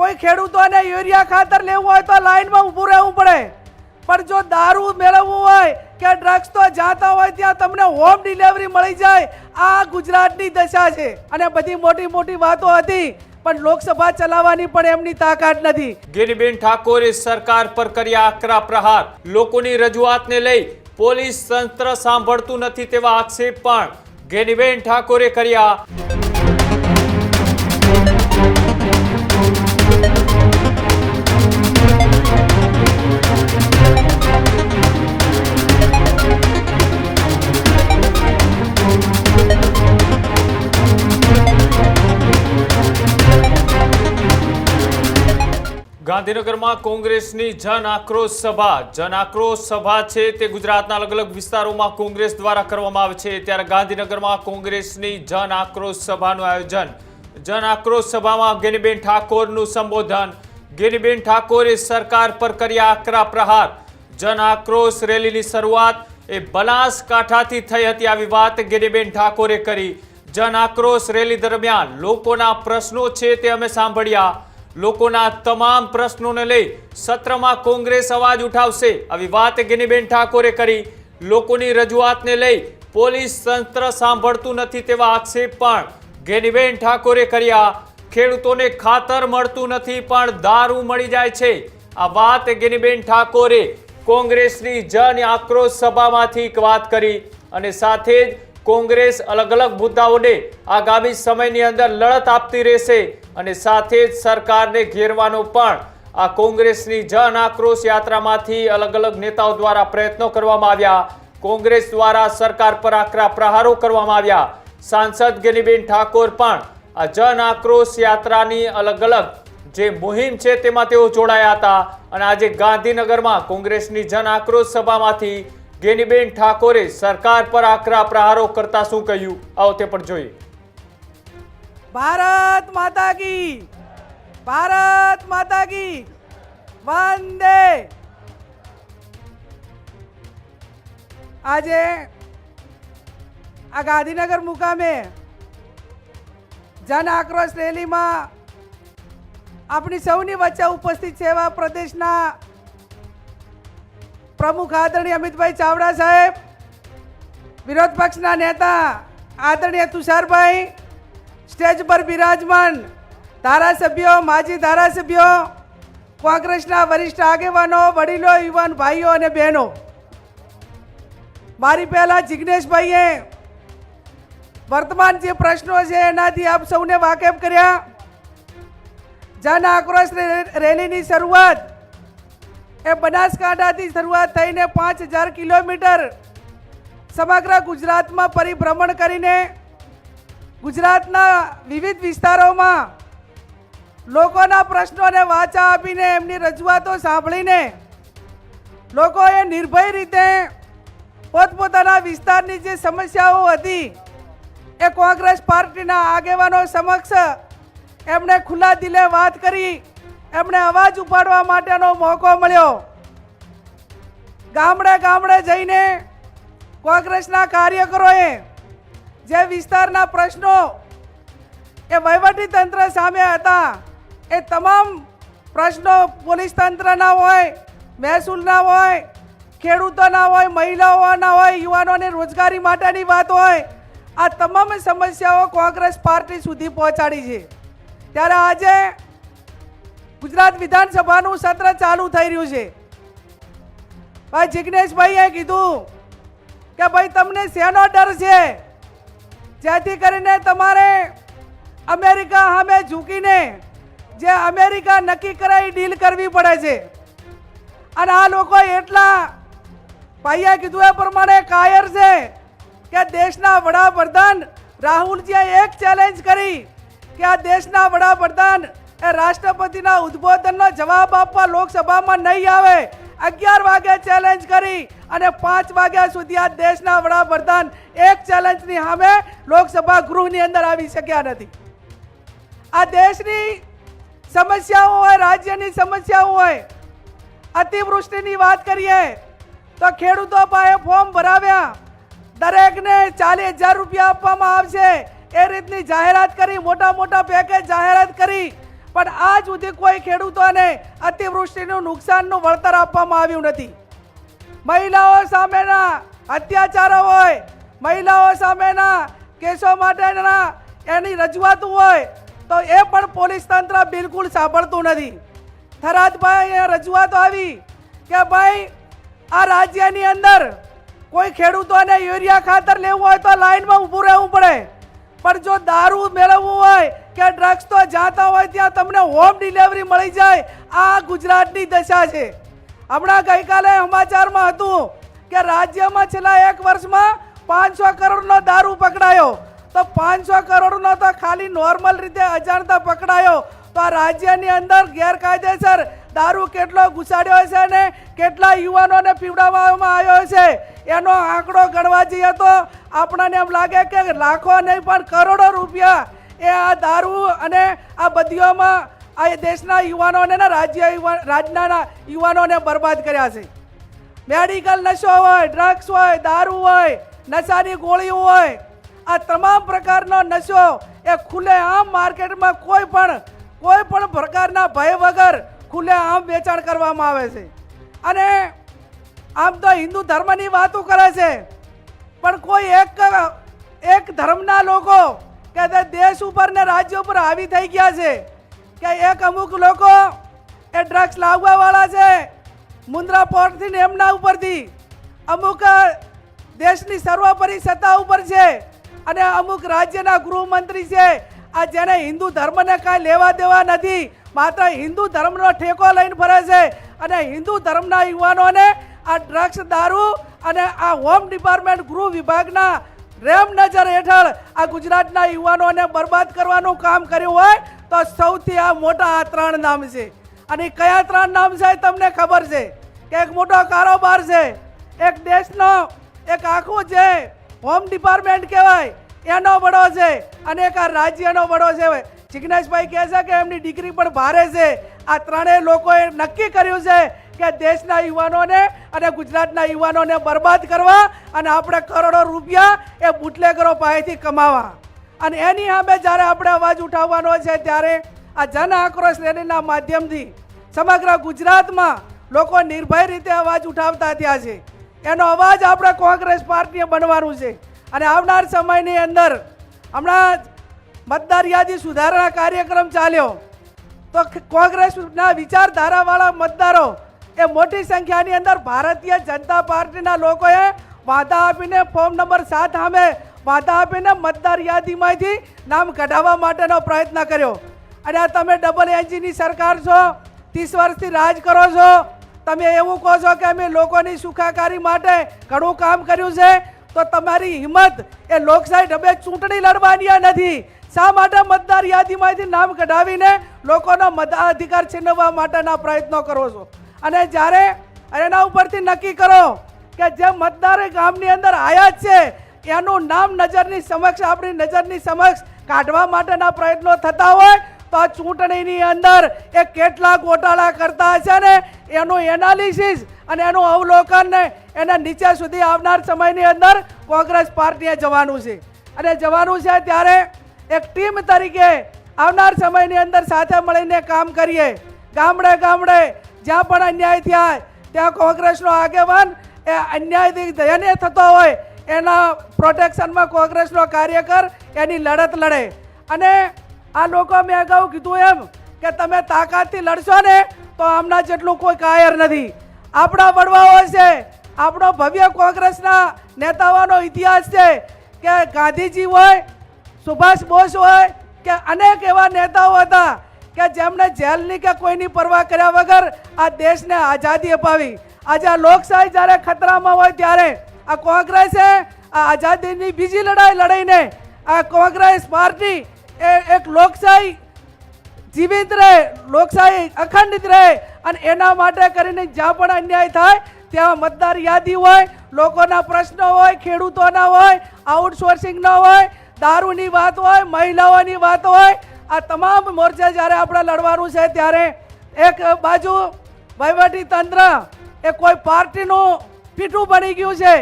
કોઈ ખેડૂતોને યુરિયા ખાતર લેવું હોય તો લાઈનમાં ઊભું રહેવું પડે. પણ જો દારૂ મેળવવું હોય કે ડ્રગ્સ તો જાતા હોય ત્યાં તમને હોમ ડિલિવરી મળી જાય. આ ગુજરાતની દશા છે. અને બધી મોટી મોટી વાતો હતી, પણ લોકસભા ચલાવવાની પણ એમની તાકાત નથી. ગિરિબેન ઠાકોરે સરકાર પર કર્યા આકરા પ્રહાર. લોકોની રજૂઆતને લઈ પોલીસ તંત્ર સાંભળતું નથી તેવા આક્ષેપ પણ ગેનીબેન ઠાકોરે કર્યા. ગાંધીનગરમાં કોંગ્રેસની જન આક્રોશ સભા. જન આક્રોશ સભા છે તે ગુજરાતના અલગ અલગ વિસ્તારોમાં કોંગ્રેસ દ્વારા કરવામાં આવે છે. ત્યારે ગાંધીનગરમાં કોંગ્રેસની જન આક્રોશ સભાનું આયોજન. જન આક્રોશ સભામાં ગેનીબેન ઠાકોરનું સંબોધન. ગેનીબેન ઠાકોરે સરકાર પર કર્યા આકરા પ્રહાર. જન આક્રોશ રેલીની શરૂઆત એ બનાસકાંઠાથી થઈ હતી આવી વાત ગેનીબેન ઠાકોરે કરી. જન આક્રોશ રેલી દરમિયાન લોકોના પ્રશ્નો છે તે અમે સાંભળ્યા. લોકોના તમામ પ્રશ્નોને લઈ સત્રમાં કોંગ્રેસ અવાજ ઉઠાવશે. આવી વાત ગિનીબેન ઠાકોરે કરી. લોકોની રજૂઆતને લઈ પોલીસ તંત્ર સાંભળતું નથી તેવા આક્ષેપ પણ ગેનીબેન ઠાકોરે કર્યા. ખેડૂતોને ખાતર મળતું નથી પણ દારૂ મળી જાય છે. આ વાત ગેનીબેન ઠાકોરે કોંગ્રેસની જન આક્રોશ સભામાંથી વાત કરી અને સાથે જ કોંગ્રેસ અલગ અલગ મુદ્દાઓને આગામી સમયની અંદર લડત આપતી રહેશે. અને સાથે જ સરકારને ઘેરવાનો પણ આ કોંગ્રેસની જન આક્રોશ યાત્રામાંથી અલગ અલગ નેતાઓ દ્વારા પ્રયત્નો કરવામાં આવ્યા. કોંગ્રેસ દ્વારા સરકાર પર આકરા પ્રહારો કરવામાં આવ્યા. સાંસદ ગેનીબેન ઠાકોર પણ આ જન આક્રોશ યાત્રાની અલગ અલગ જે મુહિમ છે તેમાં તેઓ જોડાયા હતા. અને આજે ગાંધીનગરમાં કોંગ્રેસની જન આક્રોશ સભામાંથી ગેનીબેન ઠાકોરે સરકાર પર આકરા પ્રહારો કરતા શું કહ્યું? આવો તે પણ જોઈએ. ભારત માતા કી. ભારત માતા કી. વંદે. આજે આ ગાંધીનગર મુકામે જન આક્રોશ રેલીમાં આપણી સૌની વચ્ચે ઉપસ્થિત છે એવા પ્રદેશના પ્રમુખ આદરણીય અમિતભાઈ ચાવડા સાહેબ, વિરોધ પક્ષના નેતા આદરણીય તુષારભાઈ સ્ટેજ પર બિરાજમાન ધારાસભ્યો, માજી ધારાસભ્યો, કોંગ્રેસના વરિષ્ઠ આગેવાનો, વડીલો, યુવાન ભાઈઓ અને બહેનો. મારી પહેલાં જિજ્ઞેશભાઈએ વર્તમાન જે પ્રશ્નો છે એનાથી આપ સૌને વાકેફ કર્યા. જન આક્રોશ રેલીની શરૂઆત. એ બનાસકાંઠાથી શરૂઆત થઈને પાંચ હજાર કિલોમીટર સમગ્ર ગુજરાતમાં પરિભ્રમણ કરીને ગુજરાતના વિવિધ વિસ્તારોમાં લોકોના પ્રશ્નોને વાચા આપીને એમની રજૂઆતો સાંભળીને લોકોએ નિર્ભય રીતે પોતપોતાના વિસ્તારની જે સમસ્યાઓ હતી, એ કોંગ્રેસ પાર્ટીના આગેવાનો સમક્ષ એમણે ખુલ્લા દિલે વાત કરી, એમણે અવાજ ઉપાડવા માટેનો મોકો મળ્યો. ગામડે ગામડે જઈને કોંગ્રેસના કાર્યકરોએ જે વિસ્તારના પ્રશ્નો એ વહીવટી તંત્ર સામે હતા, એ તમામ પ્રશ્નો પોલીસ તંત્રના હોય મહેસૂલના હોય, ખેડૂતોના હોય, મહિલાઓના હોય, યુવાનોની રોજગારી માટેની વાત હોય, આ તમામ સમસ્યાઓ કોંગ્રેસ પાર્ટી સુધી પહોંચાડી છે. ત્યારે આજે ગુજરાત વિધાનસભાનું સત્ર ચાલુ થઈ રહ્યું છે. ભાઈ જિજ્ઞેશભાઈએ કીધું કે, ભાઈ, તમને શેનો ડર છે? જેથી કરીને તમારે અમેરિકા સામે ઝૂકીને જે અમેરિકા નક્કી કરાઈ ડીલ કરવી પડે છે. અને આ લોકો એટલા ભાઈએ કીધું એ પ્રમાણે કાયર છે કે દેશના વડાપ્રધાન રાહુલજીએ એક ચેલેન્જ કરી કે આ દેશના વડાપ્રધાન એ રાષ્ટ્રપતિના ઉદ્બોધનનો જવાબ આપવા લોકસભામાં નહીં આવે. અગિયાર વાગે ચેલેન્જ કરી અને પાંચ વાગ્યા સુધી આ દેશના વડાપ્રધાન એક ચેલેન્જની સામે લોકસભા ગૃહની અંદર આવી શક્યા નથી. આ દેશની સમસ્યાઓ હોય, રાજ્યની સમસ્યાઓ હોય, અતિવૃષ્ટિની વાત કરીએ, તો ખેડૂતો પાસે ફોર્મ ભરાવ્યા. દરેકને ચાલીસ હજાર રૂપિયા આપવામાં આવશે. એ રીતની જાહેરાત કરી મોટા મોટા પેકેજ જાહેરાત કરી પણ આજ સુધી કોઈ ખેડૂતોને અતિવૃષ્ટિનું નુકસાનનું વળતર આપવામાં આવ્યું નથી. મહિલાઓ સામેના અત્યાચારો હોય, મહિલાઓ સામેના કેસો માટેના એની રજૂઆત હોય, તો એ પણ પોલીસ તંત્ર બિલકુલ સાંભળતું નથી. થરાદભાઈ એ રજૂઆત આવી કે ભાઈ, આ રાજ્યની અંદર કોઈ ખેડૂતોને યુરિયા ખાતર લેવું હોય તો લાઈનમાં ઊભું રહેવું પડે. પણ જો દારૂ મેળવવું હોય કે ડ્રગ્સ તો જાતા હોય ત્યાં તમને હોમ ડિલિવરી મળી જાય. આ ગુજરાતની દશા છે. હમણાં ગઈકાલે સમાચારમાં હતું કે રાજ્યમાં છેલ્લા એક વર્ષમાં પાંચસો કરોડનો દારૂ પકડાયો. તો પાંચસો કરોડનો તો ખાલી નોર્મલ રીતે અજાણતા પકડાયો. તો આ રાજ્યની અંદર ગેરકાયદેસર દારૂ કેટલો ઘુસાડ્યો છે ને કેટલા યુવાનોને પીવડાવવામાં આવ્યો છે એનો આંકડો ગણવા જઈએ તો આપણને એમ લાગે કે લાખો નહીં, પણ કરોડો રૂપિયા એ આ દારૂ અને આ બધીઓમાં આ દેશના યુવાનોને ને રાજ્ય રાજ્યના યુવાનોને બરબાદ કર્યા છે. મેડિકલ નશો હોય ડ્રગ્સ હોય, દારૂ હોય, નશાની ગોળીઓ હોય, આ તમામ પ્રકારનો નશો એ ખુલ્લે આમ માર્કેટમાં કોઈ પણ કોઈ પણ પ્રકારના ભય વગર ખુલ્લે આમ વેચાણ કરવામાં આવે છે. અને આમ તો હિન્દુ ધર્મની વાતો કરે છે. પણ કોઈ એક એક ધર્મના લોકો કે તે દેશ ઉપર ને રાજ્ય ઉપર હાવી થઈ ગયા છે, કે એક અમુક લોકો એ ડ્રગ્સ લાવવાવાળા છે, મુન્દ્રા પોર્ટથી ને એમના ઉપરથી. અમુક દેશની સર્વોપરી સત્તા ઉપર છે અને અમુક રાજ્યના ગૃહમંત્રી છે. આ જેને હિન્દુ ધર્મને કાંઈ લેવા દેવા નથી, માત્ર હિન્દુ ધર્મનો ઠેકો લઈને ફરે છે અને હિન્દુ ધર્મના યુવાનોને આ ડ્રગ્સ દારૂ અને આ હોમ ડિપાર્ટમેન્ટ ગૃહ વિભાગના રેમ નજર હેઠળ આ ગુજરાતના યુવાનોને બરબાદ કરવાનું કામ કર્યું હોય તો સૌથી આ મોટા આ ત્રણ નામ છે. અને કયા ત્રણ નામ છે તમને ખબર છે? કે એક મોટો કારોબાર છે, એક દેશનો, એક આખું જે હોમ ડિપાર્ટમેન્ટ કહેવાય, એનો વડો છે અને એક આ રાજ્યનો વડો છે. જિજ્ઞેશભાઈ કહે છે કે એમની ડિગ્રી પણ ભારે છે. આ ત્રણેય લોકોએ નક્કી કર્યું છે કે દેશના યુવાનોને અને ગુજરાતના યુવાનોને બરબાદ કરવા અને આપણે કરોડો રૂપિયા એ બુટલેગરો પાસેથી કમાવા. અને એની સામે જ્યારે આપણે અવાજ ઉઠાવવાનો છે ત્યારે આ જન આક્રોશ રેલીના માધ્યમથી સમગ્ર ગુજરાતમાં લોકો નિર્ભય રીતે અવાજ ઉઠાવતા થયા છે. એનો અવાજ આપણે કોંગ્રેસ પાર્ટીએ બનવાનું છે. અને આવનાર સમયની અંદર હમણાં મતદાર યાદી સુધારણા કાર્યક્રમ ચાલ્યો. તો કોંગ્રેસના વિચારધારાવાળા મતદારો એ મોટી સંખ્યાની અંદર ભારતીય જનતા પાર્ટીના લોકોએ વાદા આપીને ફોર્મ નંબર સાત સામે વાદા આપીને મતદાર યાદીમાંથી નામ કઢાવવા માટેનો પ્રયત્ન કર્યો. અને આ તમે ડબલ એન્જીની સરકાર છો, ત્રીસ વર્ષથી રાજ કરો છો, તમે એવું કહો છો કે અમે લોકોની સુખાકારી માટે ઘણું કામ કર્યું છે, તો તમારી હિંમત એ લોકશાહી ઢબે ચૂંટણી લડવાની નથી. શા માટે મતદાર યાદીમાંથી નામ કઢાવીને લોકોનો મતાધિકાર છીનવવા માટેના પ્રયત્નો કરો છો? અને જ્યારે એના ઉપરથી નક્કી કરો કે જે મતદાર ગામની અંદર જ છે, એનું નામ નજરની સમક્ષ, આપણી નજરની સમક્ષ કાઢવા માટેના પ્રયત્નો થતા હોય, તો આ ચૂંટણીની અંદર એ કેટલા ગોટાળા કરતા હશે ને એનું એનાલિસિસ અને એનું અવલોકન ને એના નીચે સુધી આવનાર સમયની અંદર કોંગ્રેસ પાર્ટીએ જવાનું છે. અને જવાનું છે ત્યારે એક ટીમ તરીકે આવનાર સમયની અંદર સાથે મળીને કામ કરીએ. ગામડે ગામડે જ્યાં પણ અન્યાય થયા ત્યાં કોંગ્રેસનો આગેવાન એ અન્યાયથી દયનીય થતો હોય, એના પ્રોટેક્શનમાં કોંગ્રેસનો કાર્યકર એની લડત લડે. અને આ લોકો મેં અગાઉ કીધું એમ કે તમે તાકાતથી લડશો ને, તો આમના જેટલું કોઈ કાયર નથી. આપણા વડવાઓ છે, આપણો ભવ્ય કોંગ્રેસના નેતાઓનો ઇતિહાસ છે કે ગાંધીજી હોય, સુભાષ બોઝ હોય કે અનેક એવા નેતાઓ હતા કે જેમણે જેલની કે કોઈની પરવા કર્યા વગર આ દેશને આઝાદી અપાવી. આજે આ લોકશાહી જ્યારે ખતરામાં હોય ત્યારે આ કોંગ્રેસે આ આઝાદીની બીજી લડાઈ લડાઈને આ કોંગ્રેસ પાર્ટી એ એક લોકશાહી જીવિત રહે, લોકશાહી અખંડિત રહે અને એના માટે કરીને જ્યાં પણ અન્યાય થાય, ત્યાં મતદાર યાદી હોય, લોકોના પ્રશ્નો હોય, ખેડૂતોના હોય આઉટસોર્સિંગના હોય, દારૂની વાત હોય, મહિલાઓની વાત હોય આ તમામ મોરચે જ્યારે આપણે લડવાનું છે ત્યારે એક બાજુ વહીવટી તંત્ર, એ કોઈ પાર્ટીનું પીઠું બની ગયું છે.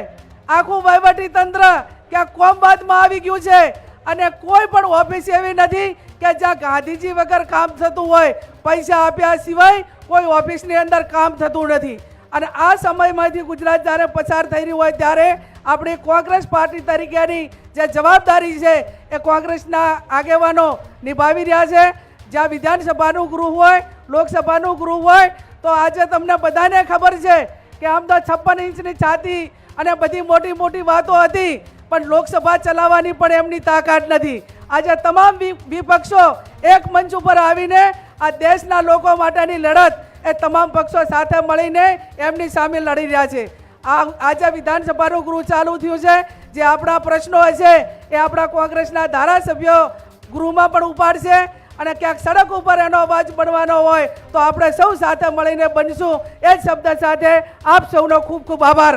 આખું વહીવટી તંત્ર ક્યાં કોમબાદમાં આવી ગયું છે અને કોઈ પણ ઓફિસ એવી નથી કે જ્યાં ગાંધીજી વગર કામ થતું હોય, પૈસા આપ્યા સિવાય કોઈ ઓફિસની અંદર કામ થતું નથી. અને આ સમયમાંથી ગુજરાત જ્યારે પસાર થઈ રહ્યું હોય ત્યારે આપણી કોંગ્રેસ પાર્ટી તરીકેની જે જવાબદારી છે એ કોંગ્રેસના આગેવાનો નિભાવી રહ્યા છે. જ્યાં વિધાનસભાનું ગૃહ હોય, લોકસભાનું ગૃહ હોય, તો આજે તમને બધાને ખબર છે કે આમ તો છપ્પન ઇંચની છાતી અને બધી મોટી મોટી વાતો હતી, પણ લોકસભા ચલાવવાની પણ એમની તાકાત નથી. આજે તમામ વિપક્ષો એક મંચ ઉપર આવીને આ દેશના લોકો માટેની લડત એ તમામ પક્ષો સાથે મળીને એમની સામે લડી રહ્યા છે. આ, આજે વિધાનસભાનું ગૃહ ચાલુ થયું છે. જે આપણા પ્રશ્નો હશે એ આપણા કોંગ્રેસના ધારાસભ્યો ગૃહમાં પણ ઉપાડશે અને ક્યાંક સડક ઉપર એનો અવાજ બનવાનો હોય તો આપણે સૌ સાથે મળીને બનશું. એ જ શબ્દ સાથે આપ સૌનો ખૂબ ખૂબ આભાર.